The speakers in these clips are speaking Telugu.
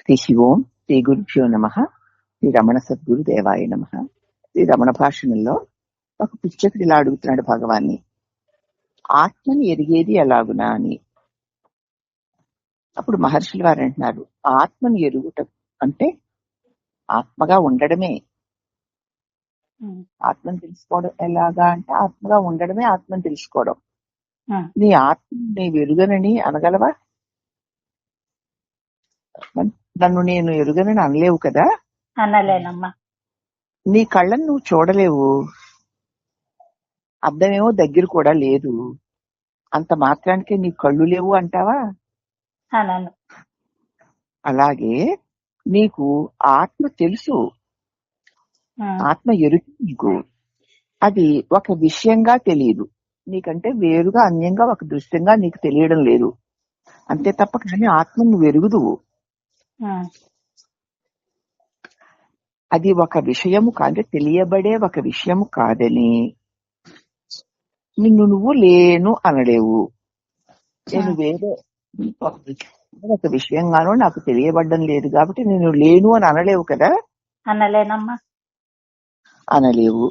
శ్రీ ఓం శ్రీ గురుభ్యో నమ. శ్రీ రమణ సద్గురు దేవాయ నమ. శ్రీ రమణ భాషణంలో ఒక పుచ్చకుడు ఇలా అడుగుతున్నాడు భగవాన్ని. ఆత్మని ఎరిగేది ఎలాగునా అని. అప్పుడు మహర్షులు వారు అంటున్నారు ఆత్మని ఎరుగుట అంటే ఆత్మగా ఉండడమే. ఆత్మని తెలుసుకోవడం ఎలాగా అంటే ఆత్మగా ఉండడమే ఆత్మని తెలుసుకోవడం. నీ ఆత్మ నీ వెరుగనని అనగలవా? నన్ను నేను ఎరుగనని అనలేవు కదా? అనలేనమ్మా. నీ కళ్ళను నువ్వు చూడలేవు. అర్థమేమో దగ్గర కూడా లేదు. అంత మాత్రానికే నీ కళ్ళు లేవు అంటావా? అనను. అలాగే నీకు ఆత్మ తెలుసు. ఆత్మ ఎరుకు నీకు. అది ఒక విషయంగా తెలియదు. నీకంటే వేరుగా అన్యంగా ఒక దృశ్యంగా నీకు తెలియడం లేదు. అంతే తప్ప కానీ ఆత్మ నువ్వు ఎరుగుదువు. అది ఒక విషయము కాదు తెలియబడే ఒక విషయము కాదని నిన్ను నువ్వు లేను అనలేవు. నేను వేరే ఒక విషయం- ఒక విషయంగానో నాకు తెలియబడ్డం లేదు కాబట్టి నేను లేను అని అనలేవు కదా? అనలేనమ్మా. అనలేవు.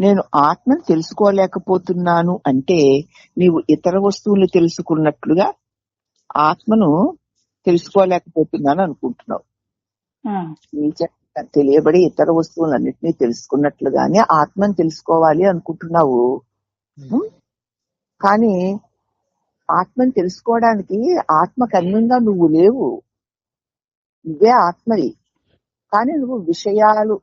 నేను ఆత్మను తెలుసుకోలేకపోతున్నాను అంటే నీవు ఇతర వస్తువుల్ని తెలుసుకున్నట్లుగా ఆత్మను తెలుసుకోలేకపోతున్నాను అనుకుంటున్నావు. తెలియబడి ఇతర వస్తువులన్నింటినీ తెలుసుకున్నట్లుగానే ఆత్మను తెలుసుకోవాలి అనుకుంటున్నావు? కానీ ఆత్మను తెలుసుకోవడానికి ఆత్మకు అన్యంగా నువ్వు లేవు. నువ్వే ఆత్మవి. కానీ నువ్వు విషయాలు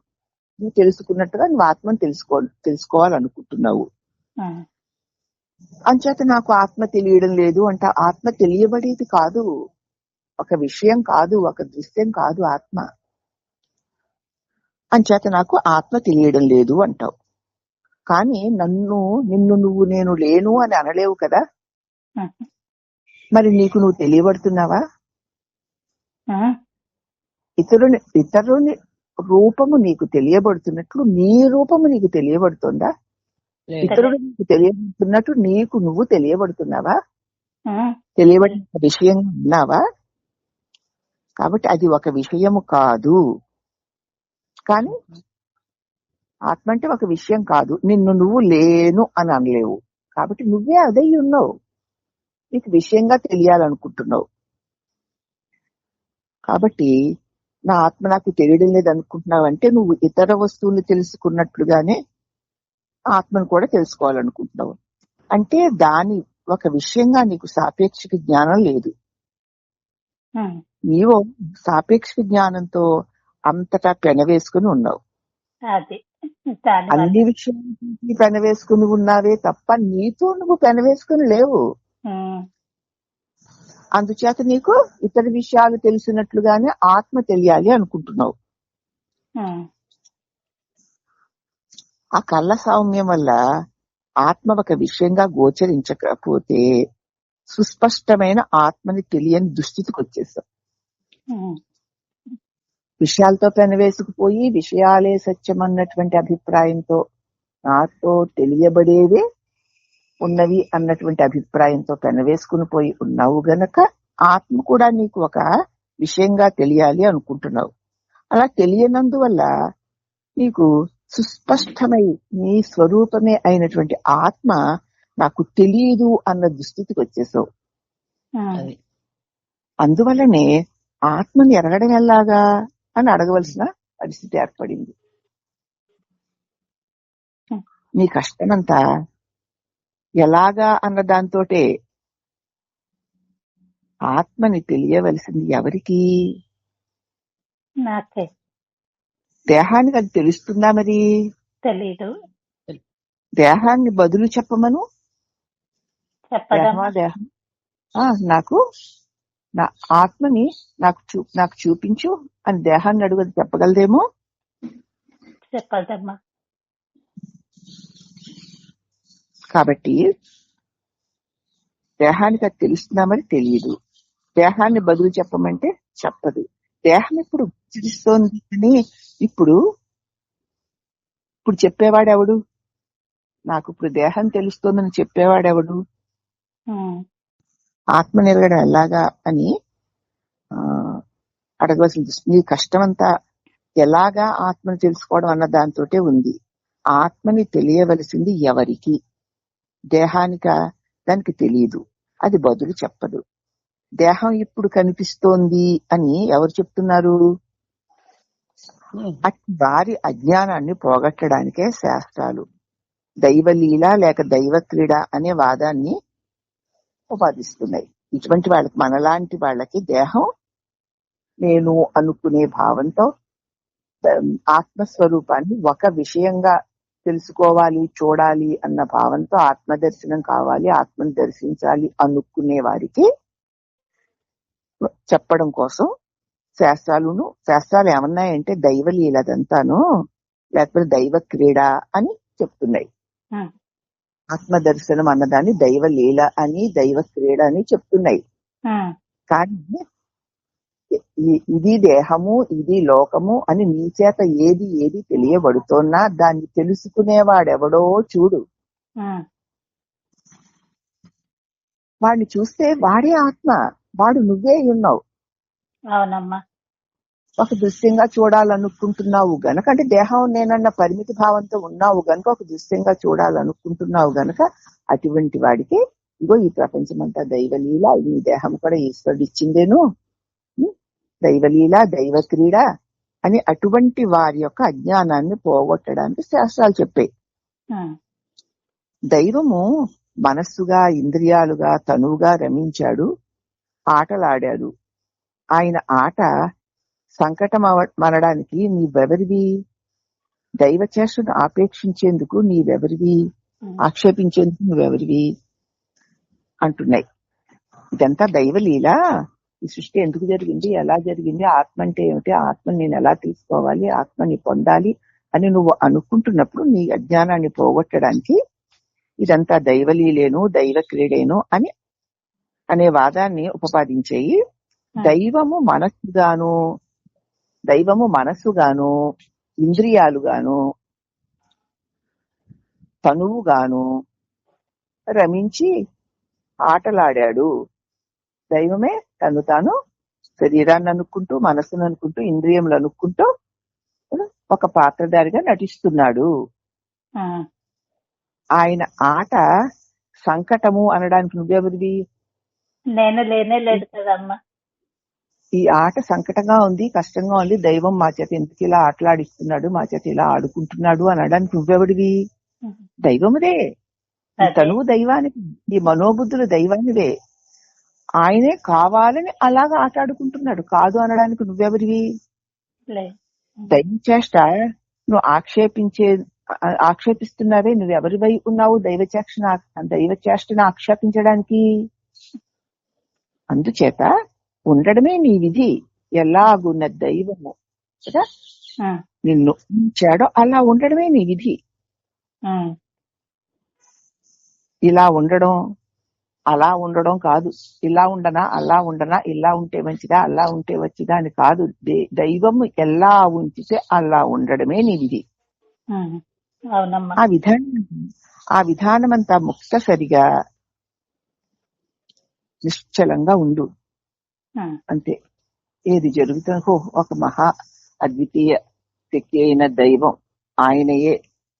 నువ్వు తెలుసుకున్నట్టుగా నువ్వు ఆత్మను తెలుసుకో తెలుసుకోవాలనుకుంటున్నావు. అంచేత నాకు ఆత్మ తెలియడం లేదు అంట ఆత్మ తెలియబడేది కాదు. ఒక విషయం కాదు ఒక దృశ్యం కాదు ఆత్మ. అంచేత నాకు ఆత్మ తెలియడం లేదు అంటావు. కానీ నన్ను నిన్ను నువ్వు నేను లేను అని అనలేవు కదా. మరి నీకు నువ్వు తెలియబడుతున్నావా? ఇతరుని ఇతరుని రూపము నీకు తెలియబడుతున్నట్లు నీ రూపము నీకు తెలియబడుతుందా? ఇతరుడు నీకు తెలియబడుతున్నట్టు నీకు నువ్వు తెలియబడుతున్నావా? తెలియబడిన విషయం ఉన్నావా? కాబట్టి అది ఒక విషయము కాదు. కానీ ఆత్మ అంటే ఒక విషయం కాదు. నిన్ను నువ్వు లేను అని అనలేవు. కాబట్టి నువ్వే అదై ఉన్నావు. నీకు విషయంగా తెలియాలనుకుంటున్నావు. కాబట్టి నా ఆత్మ నాకు తెలియడం లేదు అనుకుంటున్నావు అంటే నువ్వు ఇతర వస్తువులు తెలుసుకున్నట్లుగానే ఆత్మను కూడా తెలుసుకోవాలనుకుంటున్నావు. అంటే దాని ఒక విషయంగా నీకు సాపేక్షిక జ్ఞానం లేదు. నీవు సాపేక్షిక జ్ఞానంతో అంతటా పెనవేసుకుని ఉన్నావు. అది. అన్ని విషయాలకి పెనవేసుకుని ఉన్నావే తప్ప నీతో నువ్వు పెనవేసుకుని లేవు. అందుచేత నీకు ఇతర విషయాలు తెలిసినట్లుగానే ఆత్మ తెలియాలి అనుకుంటున్నావు. ఆ కళ్ళ సౌమ్యం వల్ల ఆత్మ ఒక విషయంగా గోచరించకపోతే సుస్పష్టమైన ఆత్మని తెలియని దుస్థితికి వచ్చేస్తాం ఉమ్, విషయాలతో పెనవేసుకుపోయి విషయాలే సత్యం అన్నటువంటి అభిప్రాయంతో నాతో తెలియబడేవే ఉన్నవి అన్నటువంటి అభిప్రాయంతో పెనవేసుకుని పోయి ఉన్నావు గనక ఆత్మ కూడా నీకు ఒక విషయంగా తెలియాలి అనుకుంటున్నావు. అలా తెలియనందువల్ల నీకు సుస్పష్టమై నీ స్వరూపమే అయినటువంటి ఆత్మ నాకు తెలియదు అన్న దుస్థితికి వచ్చేసావు. అందువల్లనే ఆత్మని ఎరగడం ఎలాగా అని అడగవలసిన పరిస్థితి ఏర్పడింది. నీ కష్టమంతా ఎలాగా అన్న దాంతోటే ఆత్మని తెలియవలసింది ఎవరికి? నాకే. దేహానికి అది తెలుస్తుందా మరి? తెలీదు. దేహాన్ని బదులు చెప్పమను చెప్పదమ్మా దేహమా దేహం ఆ నాకు నా ఆత్మని నాకు చూ నాకు చూపించు అని దేహాన్ని అడుగు చెప్పగలదేమో? చెప్పదమ్మా కాబట్టి దేహానికి అది తెలుస్తుందా మరి తెలియదు దేహాన్ని బదులు చెప్పమంటే చెప్పదు. దేహం ఇప్పుడు గుర్తిస్తోంది అని ఇప్పుడు ఇప్పుడు చెప్పేవాడెవడు? నాకు ఇప్పుడు దేహం తెలుస్తోందని చెప్పేవాడెవడు? ఆత్మ నిలగడం ఎలాగా అని ఆ, అడగవలసిన ప్రశ్న. నీ కష్టమంతా ఎలాగా ఆత్మను తెలుసుకోవడం అన్న దాంతోటే ఉంది. ఆత్మని తెలియవలసింది ఎవరికి? దేహానిక దానికి తెలియదు అది బదులు చెప్పదు. దేహం ఇప్పుడు కనిపిస్తోంది అని ఎవరు చెప్తున్నారు? అట్టి వారి అజ్ఞానాన్ని పోగొట్టడానికే శాస్త్రాలు. దైవలీల లేక దైవ క్రీడ అనే వాదాన్ని ఉపాదిస్తున్నాయి ఇటువంటి వాళ్ళకి మనలాంటి వాళ్ళకి దేహం నేను అనుకునే భావంతో ఆత్మస్వరూపాన్ని ఒక విషయంగా తెలుసుకోవాలి చూడాలి అన్న భావంతో ఆత్మ దర్శనం కావాలి ఆత్మను దర్శించాలి అనుకునే వారికి చెప్పడం కోసం శాస్త్రాలును శాస్త్రాలు ఏమన్నాయంటే దైవలీలదంతాను లేకపోతే దైవ క్రీడ అని చెప్తున్నాయి. ఆత్మ దర్శనం అన్నదాన్ని దైవ లీల అని దైవ క్రీడ అని చెప్తున్నాయి. కానీ ఇది దేహము ఇది లోకము అని నీ చేత ఏది ఏది తెలియబడుతోన్నా దాన్ని తెలుసుకునేవాడెవడో చూడు. వాడిని చూస్తే వాడే ఆత్మ. వాడు నువ్వే ఉన్నావు. అవునమ్మా. ఒక దృశ్యంగా చూడాలనుకుంటున్నావు గనక అంటే దేహం నేనన్న పరిమితి భావంతో ఉన్నావు గనక ఒక దృశ్యంగా చూడాలనుకుంటున్నావు గనక అటువంటి వాడికి ఇగో ఈ ప్రపంచమంతా దైవలీల ఈ దేహం కూడా ఈశ్వరుడు ఇచ్చిందేను? దైవలీల దైవ క్రీడ అని అటువంటి వారి యొక్క అజ్ఞానాన్ని పోగొట్టడానికి శాస్త్రాలు చెప్పాయి. దైవము మనస్సుగా ఇంద్రియాలుగా తనువుగా రమించాడు ఆటలాడాడు. ఆయన ఆట సంకటం అవ- మనడానికి నీవెవరివి? దైవ చేష్టను ఆపేక్షించేందుకు నీవెవరివి? ఆక్షేపించేందుకు నువ్వెవరివి? అంటున్నాయి. ఇదంతా దైవలీల. ఈ సృష్టి ఎందుకు జరిగింది? ఎలా జరిగింది? ఆత్మ అంటే ఏమిటి? ఆత్మని నేను ఎలా తీసుకోవాలి? ఆత్మని పొందాలి అని నువ్వు అనుకుంటున్నప్పుడు నీ అజ్ఞానాన్ని పోగొట్టడానికి ఇదంతా దైవలీలేను దైవ క్రీడేను అని అనే వాదాన్ని ఉపపాదించేయి. దైవము మనస్సుగాను దైవము మనస్సుగాను ఇంద్రియాలుగాను తనువుగాను రమించి ఆటలాడాడు. దైవమే తను తాను శరీరాన్ని అనుకుంటూ మనస్సును అనుకుంటూ ఇంద్రియములు అనుకుంటూ ఒక పాత్రధారిగా నటిస్తున్నాడు. ఆయన ఆట సంకటము అనడానికి నువ్వెవరివి? నేను లేనే లేదు కదమ్మా. ఈ ఆట సంకటంగా ఉంది కష్టంగా ఉంది. దైవం మా చేత ఎందుకు ఇలా ఆటలాడిస్తున్నాడు మా చేత ఇలా ఆడుకుంటున్నాడు అనడానికి నువ్వెవడివి? దైవముదే. తనువు దైవానికి ఈ మనోబుద్ధులు దైవానివే. ఆయనే కావాలని అలాగా ఆటాడుకుంటున్నాడు. కాదు అనడానికి నువ్వెవరివి దైవ చేష్ట నువ్వు ఆక్షేపించే ఆక్షేపిస్తున్నావే. నువ్వెవరివై ఉన్నావు దైవ చేష్టను ఆ- దైవ చేష్టను ఆక్షేపించడానికి? అందుచేత ఉండడమే నీ విధి. ఎలాగున్న దైవము. కదా? నిన్ను ఉంచాడో అలా ఉండడమే నీ విధి. ఇలా ఉండడం అలా ఉండడం కాదు. ఇలా ఉండనా అలా ఉండనా ఇలా ఉంటే మంచిదా అలా ఉంటే వచ్చిదా అని కాదు. దే- దైవము ఎలా ఉంచితే అలా ఉండడమే నీ విధి. ఆ. విధానం ఆ విధానం అంతా ముక్తసరిగా నిశ్చలంగా ఉండు. అంతే ఏది జరుగుతుందో ఒక మహా అద్వితీయ శక్తి అయిన దైవం ఆయనయే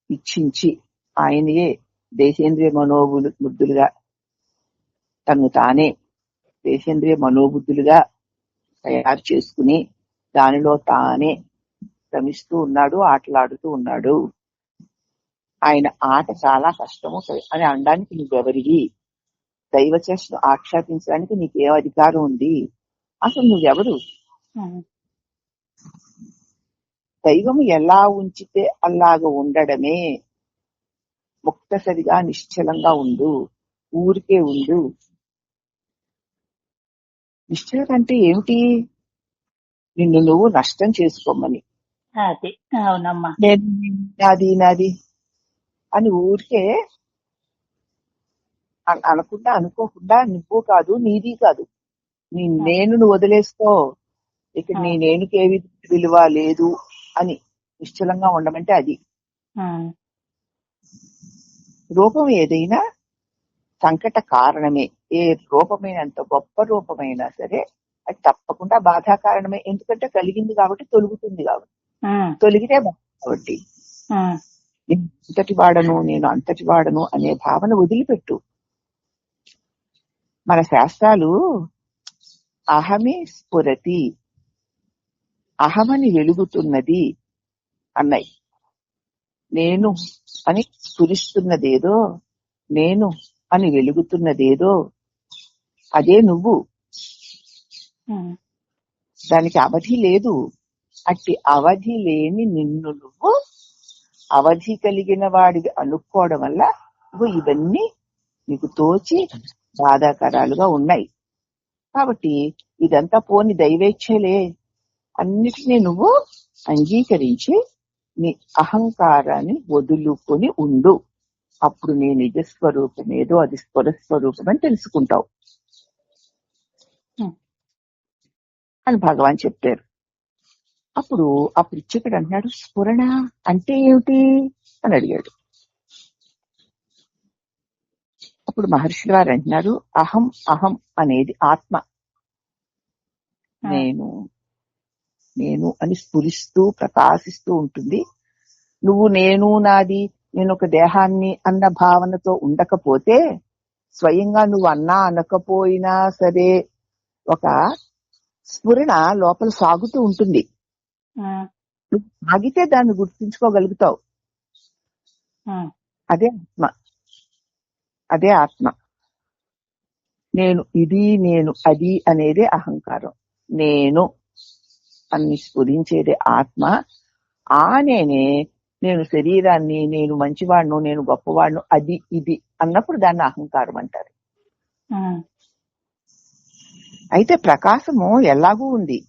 ఇచ్చించి ఆయనయే దేశేంద్రియ మనోబులు బుద్ధులుగా తను తానే దేశేంద్రియ మనోబుద్ధులుగా తయారు చేసుకుని దానిలో తానే శ్రమిస్తూ ఉన్నాడు ఆటలాడుతూ ఉన్నాడు. ఆయన ఆట చాలా కష్టము అని అనడానికి నువ్వెవరివి? దైవ చేష్టను ఆక్షేపించడానికి నీకేం అధికారం ఉంది? అసలు నువ్వెవరు? దైవం ఎలా ఉంచితే అలాగ ఉండడమే. ముక్తసరిగా నిశ్చలంగా ఉండు. ఊరికే ఉండు. నిశ్చలత అంటే ఏమిటి? నిన్ను నువ్వు నష్టం చేసుకోమని. అది. అవునమ్మా. నేను నాది నాది. అని ఊరికే అన- అనకుండా అనుకోకుండా నువ్వు కాదు నీది కాదు. నీ నేను నువ్వు వదిలేసుకో. ఇక్కడ నీ నేనుకి ఏ విలువ లేదు అని నిశ్చలంగా ఉండమంటే అది. రూపం ఏదైనా సంకట కారణమే. ఏ రూపమైన ఎంత గొప్ప రూపమైనా సరే అది తప్పకుండా బాధాకారణమే. ఎందుకంటే కలిగింది కాబట్టి తొలుగుతుంది కాబట్టి. తొలగితే బాధ కాబట్టి. నేను ఇంతటి వాడను నేను అంతటి వాడను అనే భావన వదిలిపెట్టు. మన శాస్త్రాలు అహమే స్ఫురతి. అహమని వెలుగుతున్నది అన్నాయి. నేను అని స్ఫురిస్తున్నదేదో నేను అని వెలుగుతున్నదేదో అదే నువ్వు. దానికి అవధి లేదు. అట్టి అవధి లేని నిన్ను నువ్వు అవధి కలిగిన వాడివి అనుకోవడం వల్ల నువ్వు ఇవన్నీ నీకు తోచి బాధాకరాలుగా ఉన్నాయి. కాబట్టి ఇదంతా పోని దైవేచ్ఛలే. అన్నిటినీ నువ్వు అంగీకరించి నీ అహంకారాన్ని వదులుకొని ఉండు. అప్పుడు నీ నిజస్వరూపం ఏదో అది స్వరస్వరూపం అని తెలుసుకుంటావు. అని భగవాన్ చెప్పారు. అప్పుడు ఆ పృచ్ఛకుడు అంటున్నాడు స్ఫురణ అంటే ఏమిటి? అని అడిగాడు. అప్పుడు మహర్షులు వారు అంటున్నారు అహం అహం అనేది ఆత్మ. నేను నేను అని స్ఫురిస్తూ ప్రకాశిస్తూ ఉంటుంది. నువ్వు నేను నాది నేను ఒక దేహాన్ని అన్న భావనతో ఉండకపోతే స్వయంగా నువ్వు అన్నా అనకపోయినా సరే ఒక స్ఫురణ లోపల సాగుతూ ఉంటుంది. నువ్వు ఆగితే దాన్ని గుర్తించుకోగలుగుతావు. అదే ఆత్మ. అదే ఆత్మ. నేను ఇది నేను అది అనేదే అహంకారం. నేను అని స్ఫురించేదే ఆత్మ. ఆ నేనే నేను శరీరాన్ని నేను మంచివాడును నేను గొప్పవాడును అది ఇది అన్నప్పుడు దాన్ని అహంకారం అంటారు. అయితే ప్రకాశము ఎలాగూ ఉంది?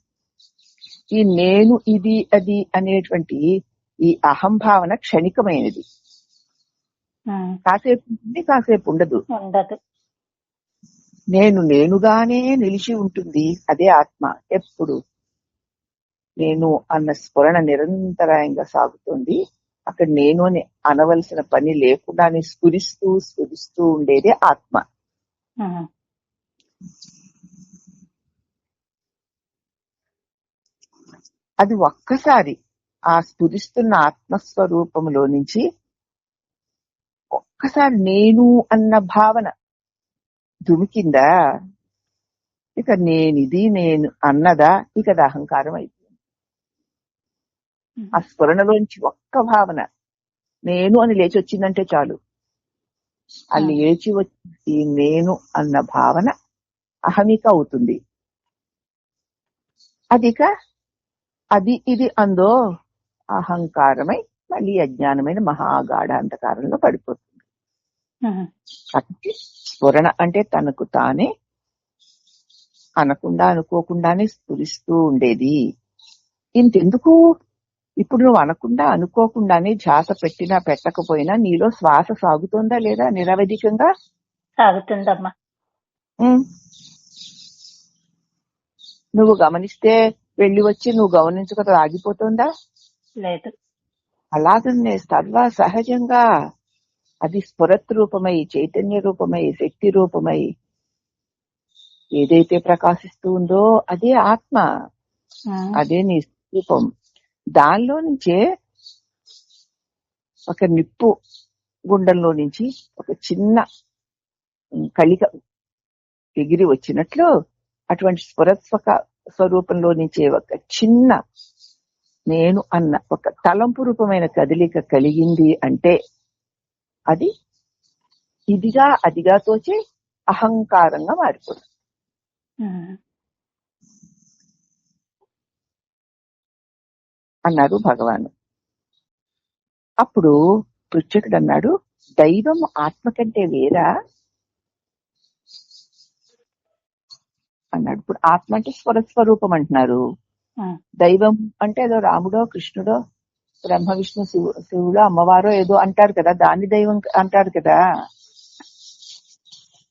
ఈ నేను ఇది అది అనేటువంటి ఈ అహంభావన క్షణికమైనది. కాసేపు ఉంటుంది కాసేపు ఉండదు. ఉండదు నేను నేనుగానే నిలిచి ఉంటుంది అదే ఆత్మ ఎప్పుడు? నేను అన్న స్ఫురణ నిరంతరాయంగా సాగుతుంది అక్కడ నేను అని అనవలసిన పని లేకుండానే స్ఫురిస్తూ స్ఫురిస్తూ ఉండేదే ఆత్మ. అది ఒక్కసారి ఆ స్ఫురిస్తున్న ఆత్మస్వరూపంలో నుంచి ఒక్కసారి నేను అన్న భావన దుమికిందా ఇక నేనిది నేను అన్నదా ఇక అది అహంకారం అయిపోయింది ఆ స్ఫురణలోంచి ఒక్క భావన నేను అని లేచి వచ్చిందంటే చాలు ఆ. లేచి వచ్చి నేను అన్న భావన అహమిక అవుతుంది అదిక అది ఇది అందో అహంకారమై మళ్ళీ అజ్ఞానమైన మహాగాఢ అంధకారంలో పడిపోతుంది కాబట్టి స్ఫురణ అంటే తనకు తానే అనకుండా అనుకోకుండానే స్ఫురిస్తూ ఉండేది. ఇంతెందుకు? ఇప్పుడు నువ్వు అనకుండా అనుకోకుండానే ధ్యాస పెట్టినా పెట్టకపోయినా నీలో శ్వాస సాగుతోందా లేదా నిరవధికంగా? సాగుతుందమ్మా. నువ్వు గమనిస్తే వెళ్ళి వచ్చి నువ్వు గమనించక ఆగిపోతుందా లేదు. అలాగనే సర్వ సహజంగా అది స్ఫురత్ రూపమై చైతన్య రూపమై శక్తి రూపమై ఏదైతే ప్రకాశిస్తూ ఉందో అదే ఆత్మ అదే నీ రూపం. దానిలో నుంచే ఒక నిప్పు గుండంలో నుంచి ఒక చిన్న కళిక ఎగిరి వచ్చినట్లు అటువంటి స్వరస్వక స్వరూపంలో నుంచే ఒక చిన్న నేను అన్న ఒక తలంపు రూపమైన కదలిక కలిగింది అంటే అది ఇదిగా అదిగా తోచే అహంకారంగా మారిపోతుంది. అన్నారు భగవాను. అప్పుడు పృచ్చకుడు అన్నాడు దైవం ఆత్మ కంటే వేరా? అన్నాడు. ఇప్పుడు ఆత్మ అంటే స్వరస్వరూపం అంటున్నారు. దైవం అంటే ఏదో రాముడో కృష్ణుడో బ్రహ్మ విష్ణు శివు శివుడు అమ్మవారో ఏదో అంటారు కదా దాన్ని దైవం అంటారు కదా.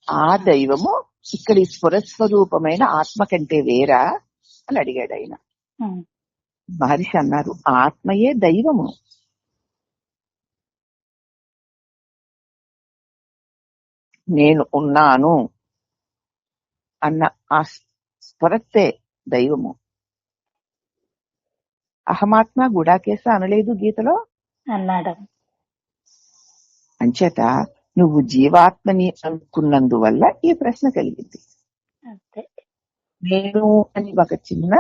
ఆ దైవము ఇక్కడ ఈ స్వరస్వరూపమైన ఆత్మ కంటే వేరా అని అడిగాడు ఆయన. మహర్షి అన్నారు ఆత్మయే దైవము. నేను ఉన్నాను అన్న ఆ స్వరత్తే దైవము. అహమాత్మ గుడాకేశ అనలేదు గీతలో? అన్నాడు. అంచేత నువ్వు జీవాత్మని అనుకున్నందువల్ల ఈ ప్రశ్న కలిగింది. నేను అని ఒక చిన్న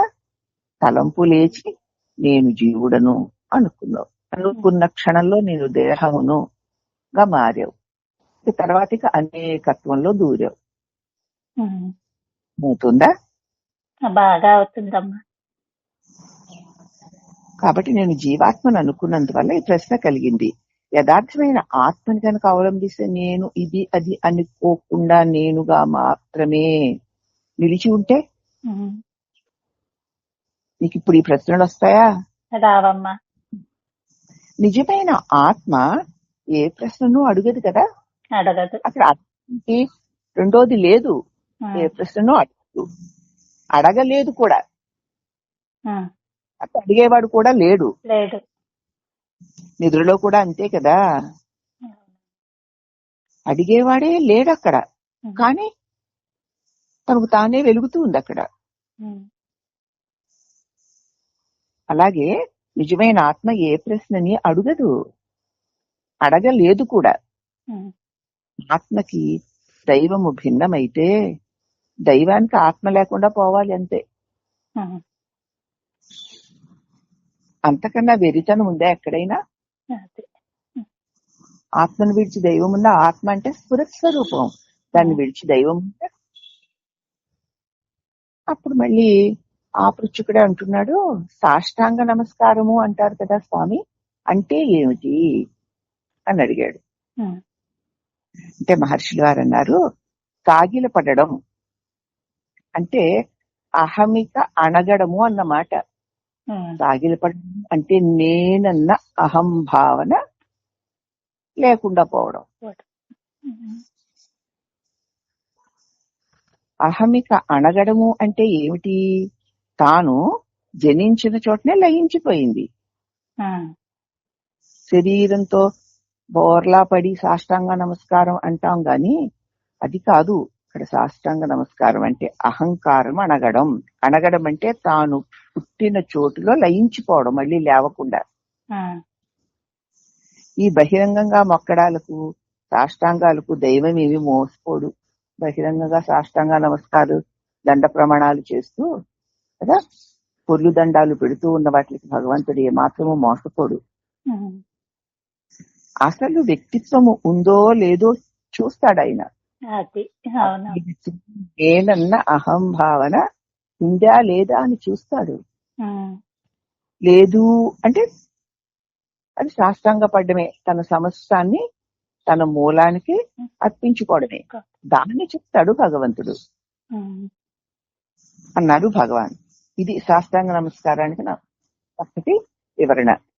తలంపు లేచి నేను జీవుడను అనుకున్నావు. అనుకున్న క్షణంలో నేను దేహమును గా మారావు ఇక తర్వాతికి అనేకత్వంలో దూరావు. అవుతుందా బాగా అవుతుందమ్మా. కాబట్టి నేను జీవాత్మను అనుకున్నందువల్ల ఈ ప్రశ్న కలిగింది. యథార్థమైన ఆత్మని కనుక అవలంబిస్తే నేను ఇది అది అనుకోకుండా నేనుగా మాత్రమే నిలిచి ఉంటే. నీకు ఇప్పుడు ఈ ప్రశ్నలు వస్తాయా? రావమ్మా. నిజమైన ఆత్మ ఏ ప్రశ్నను అడగదు కదా? అడగదు. అక్కడ రెండోది లేదు. ఏ ప్రశ్నను అడగదు. అడగలేదు కూడా. అక్కడ అడిగేవాడు కూడా లేడు లేడు నిద్రలో కూడా అంతే కదా అడిగేవాడే లేడు అక్కడ. కానీ తనకు తానే వెలుగుతూ ఉంది అక్కడ. అలాగే నిజమైన ఆత్మ ఏ ప్రశ్నని అడుగదు అడగలేదు కూడా. ఆత్మకి దైవము భిన్నమైతే దైవానికి ఆత్మ లేకుండా పోవాలి అంతే. అంతకన్నా వెరితనం ఉందా ఎక్కడైనా. ఆత్మను విడిచి దైవం ఉందా? ఆత్మ అంటే స్వరూపం దాన్ని విడిచి దైవం ఉందా? అప్పుడు మళ్ళీ ఆ పృచ్చుకుడే అంటున్నాడు సాష్టాంగ నమస్కారము అంటారు కదా స్వామి అంటే ఏమిటి? అని అడిగాడు. అంటే మహర్షులు వారు అన్నారు సాగిల పడడం అంటే అహమిక అణగడము అన్నమాట. ఉమ్. సాగిల పడడం అంటే నేనన్న అహం భావన లేకుండా పోవడం. అహమిక అణగడము అంటే ఏమిటి తాను జనించిన చోటనే లయించిపోయింది. శరీరంతో బోర్లా పడి సాష్టాంగ నమస్కారం అంటాం గాని అది కాదు ఇక్కడ సాష్టాంగ నమస్కారం అంటే అహంకారం అణగడం. అణగడం అంటే తాను పుట్టిన చోటులో లయించిపోవడం మళ్ళీ లేవకుండా. ఈ బహిరంగంగా మొక్కడాలకు సాష్టాంగాలకు దైవం ఏమి మోసపోడు. బహిరంగంగా సాష్టాంగ నమస్కారాలు దండ ప్రమాణాలు చేస్తూ కదా పొర్లు దండాలు పెడుతూ ఉన్న వాటికి భగవంతుడు ఏమాత్రము మోసపోడు. అసలు వ్యక్తిత్వము ఉందో లేదో చూస్తాడు ఆయన. అది. అవును. నేనన్న అహం భావన ఉందా లేదా అని చూస్తాడు. లేదు అంటే అది సాష్టాంగ పడ్డమే. తన సమస్తాన్ని తన మూలానికి అర్పించుకోవడమే. దాన్ని చెప్తాడు భగవంతుడు. అన్నాడు భగవాన్. ఇది సాష్టాంగ నమస్కారానికి నా చక్కటి వివరణ.